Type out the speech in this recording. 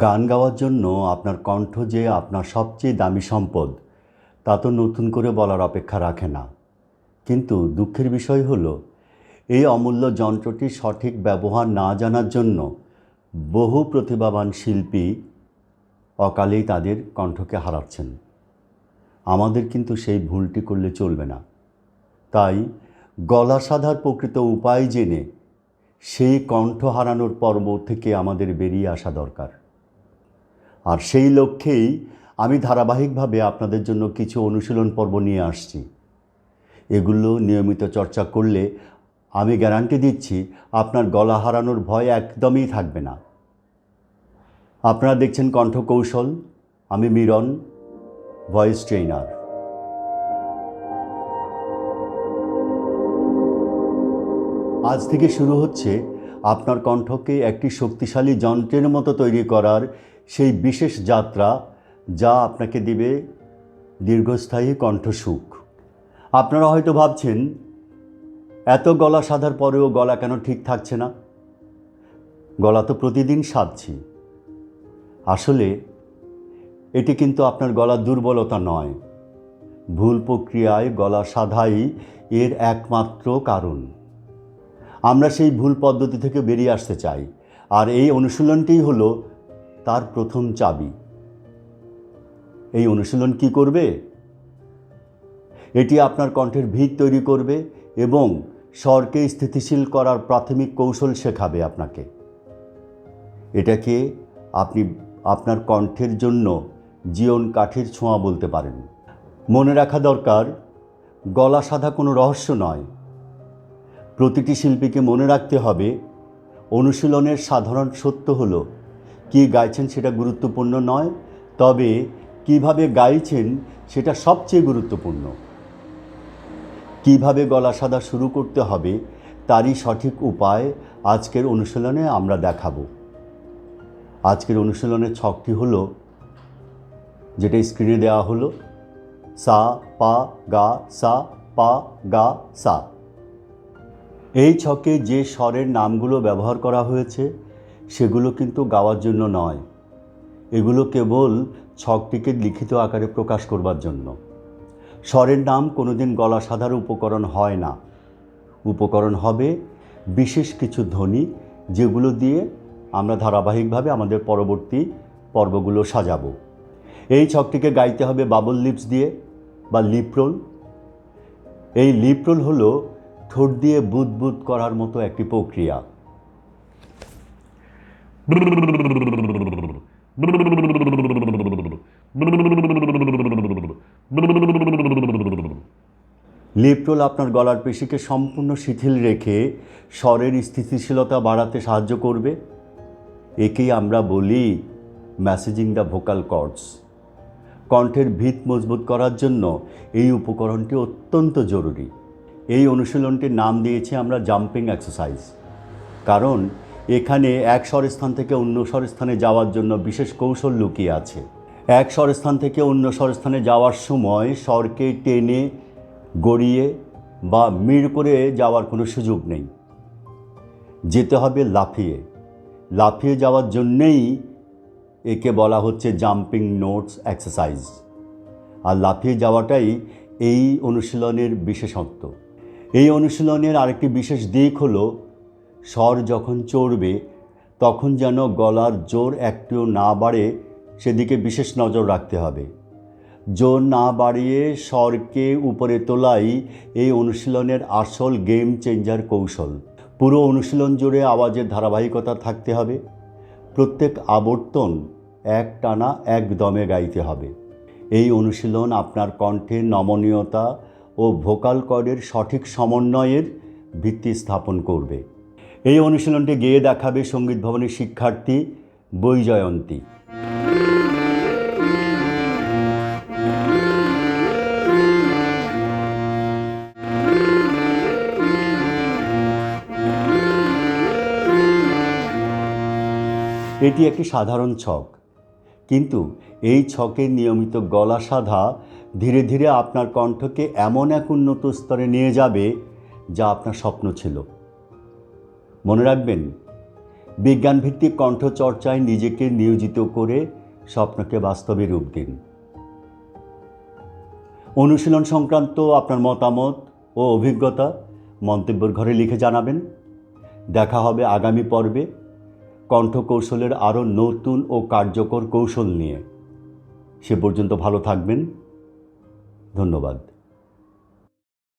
গান গাওয়ার জন্য আপনার কণ্ঠ যে আপনার সবচেয়ে দামি সম্পদ, তা তো নতুন করে বলার অপেক্ষা রাখে না। কিন্তু দুঃখের বিষয় হলো, এই অমূল্য যন্ত্রটির সঠিক ব্যবহার না জানার জন্য বহু প্রতিভাবান শিল্পী অকালেই তাদের কণ্ঠকে হারাচ্ছেন। আমাদের কিন্তু সেই ভুলটি করলে চলবে না। তাই গলা সাধার প্রকৃত উপায় জেনে সেই কণ্ঠ হারানোর পর্ব থেকে আমাদের বেরিয়ে আসা দরকার। আর সেই লক্ষ্যেই আমি ধারাবাহিকভাবে আপনাদের জন্য কিছু অনুশীলন পর্ব নিয়ে আসছি। এগুলো নিয়মিত চর্চা করলে আমি গ্যারান্টি দিচ্ছি আপনার গলা হারানোর ভয় একদমই থাকবে না। আপনারা দেখছেন কণ্ঠ কৌশল আমি মিরন, ভয়েস ট্রেনার আজ থেকে শুরু হচ্ছে আপনার কণ্ঠকে একটি শক্তিশালী যন্ত্রের মতো তৈরি করার সেই বিশেষ যাত্রা যা আপনাকে দিবে দীর্ঘস্থায়ী কণ্ঠসুখ। আপনারা হয়তো ভাবছেন, এত গলা সাধার পরেও গলা কেন ঠিক থাকছে না? গলা তো প্রতিদিন সাধছি আসলে এটি কিন্তু আপনার গলার দুর্বলতা নয়। ভুল প্রক্রিয়ায় গলা সাধাই এর একমাত্র কারণ। আমরা সেই ভুল পদ্ধতি থেকে বেরিয়ে আসতে চাই। আর এই অনুশীলনটিই হলো তার প্রথম চাবি। এই অনুশীলন কি করবে? এটি আপনার কণ্ঠের ভিত তৈরি করবে এবং স্বরকে স্থিতিশীল করার প্রাথমিক কৌশল শেখাবে আপনাকে। এটাকে আপনি আপনার কণ্ঠের জন্য জীবন কাঠের ছোঁয়া বলতে পারেন। মনে রাখা দরকার, গলা সাধা কোনো রহস্য নয়। প্রতিটি শিল্পীকে মনে রাখতে হবে, অনুশীলনের সাধারণ সত্য হলো কি গাইছেন সেটা গুরুত্বপূর্ণ নয়, তবে কীভাবে গাইছেন সেটা সবচেয়ে গুরুত্বপূর্ণ। কীভাবে গলা সাদা শুরু করতে হবে তারই সঠিক উপায় আজকের অনুশীলনে আমরা দেখাবো। আজকের অনুশীলনের ছকটি হলো, যেটা স্ক্রিনে দেওয়া হলো, সা, পা, গা, সা, পা, গা, সা। এই ছকে যে স্বরের নামগুলো ব্যবহার করা হয়েছে সেগুলো কিন্তু গাওয়ার জন্য নয়। এগুলো কেবল ছকটিকে লিখিত আকারে প্রকাশ করবার জন্য। স্বরের নাম কোনোদিন গলা সাধার উপকরণ হয় না। উপকরণ হবে বিশেষ কিছু ধ্বনি যেগুলো দিয়ে আমরা ধারাবাহিকভাবে আমাদের পরবর্তী পর্বগুলো সাজাবো। এই ছকটিকে গাইতে হবে বাবল লিপস দিয়ে বা লিপ্রোল। এই লিপ্রোল হলো ঠোঁট দিয়ে বুদবুদ করার মতো একটি প্রক্রিয়া। লিপ্রোল আপনার গলার পেশিকে সম্পূর্ণ শিথিল রেখে স্বরের স্থিতিশীলতা বাড়াতে সাহায্য করবে। একেই আমরা বলি ম্যাসেজিং দ্য ভোকাল কর্ডস কণ্ঠের ভিত মজবুত করার জন্য এই উপকরণটি অত্যন্ত জরুরি। এই অনুশীলনটির নাম দিয়েছি আমরা জাম্পিং এক্সারসাইজ কারণ এখানে এক স্বরস্থান থেকে অন্য স্বরস্থানে যাওয়ার জন্য বিশেষ কৌশল লুকিয়ে আছে। এক স্বরস্থান থেকে অন্য স্বরস্থানে যাওয়ার সময় স্বরকে টেনে, গড়িয়ে বা মিড় করে যাওয়ার কোনো সুযোগ নেই। যেতে হবে লাফিয়ে। লাফিয়ে যাওয়ার জন্যেই একে বলা হচ্ছে জাম্পিং নোটস এক্সারসাইজ। আর লাফিয়ে যাওয়াটাই এই অনুশীলনের বিশেষত্ব। এই অনুশীলনের আরেকটি বিশেষ দিক হলো স্বর যখন চড়বে, তখন যেন গলার জোর একটিও না বাড়ে, সেদিকে বিশেষ নজর রাখতে হবে। জোর না বাড়িয়ে স্বরকে উপরে তোলাই এই অনুশীলনের আসল গেম চেঞ্জার কৌশল। পুরো অনুশীলন জুড়ে আওয়াজের ধারাবাহিকতা থাকতে হবে। প্রত্যেক আবর্তন এক টানা এক দমে গাইতে হবে। এই অনুশীলন আপনার কণ্ঠে নমনীয়তা ও ভোকাল কর্ডের সঠিক সমন্বয়ের ভিত্তি স্থাপন করবে। এই অনুশীলনটি গেয়ে দেখাবে সংগীত ভবনের শিক্ষার্থী বৈজয়ন্তী। এটি একটি সাধারণ ছক। কিন্তু এই ছকের নিয়মিত গলা সাধা ধীরে ধীরে আপনার কণ্ঠকে এমন এক উন্নত স্তরে নিয়ে যাবে যা আপনার স্বপ্ন ছিল। মনে রাখবেন, বিজ্ঞানভিত্তিক কণ্ঠচর্চায় নিজেকে নিয়োজিত করে স্বপ্নকে বাস্তবে রূপ দিন। অনুশীলন সংক্রান্ত আপনার মতামত ও অভিজ্ঞতা মন্তব্যের ঘরে লিখে জানাবেন। দেখা হবে আগামী পর্বে কণ্ঠকৌশলের আরও নতুন ও কার্যকর কৌশল নিয়ে। সে পর্যন্ত ভালো থাকবেন। ধন্যবাদ।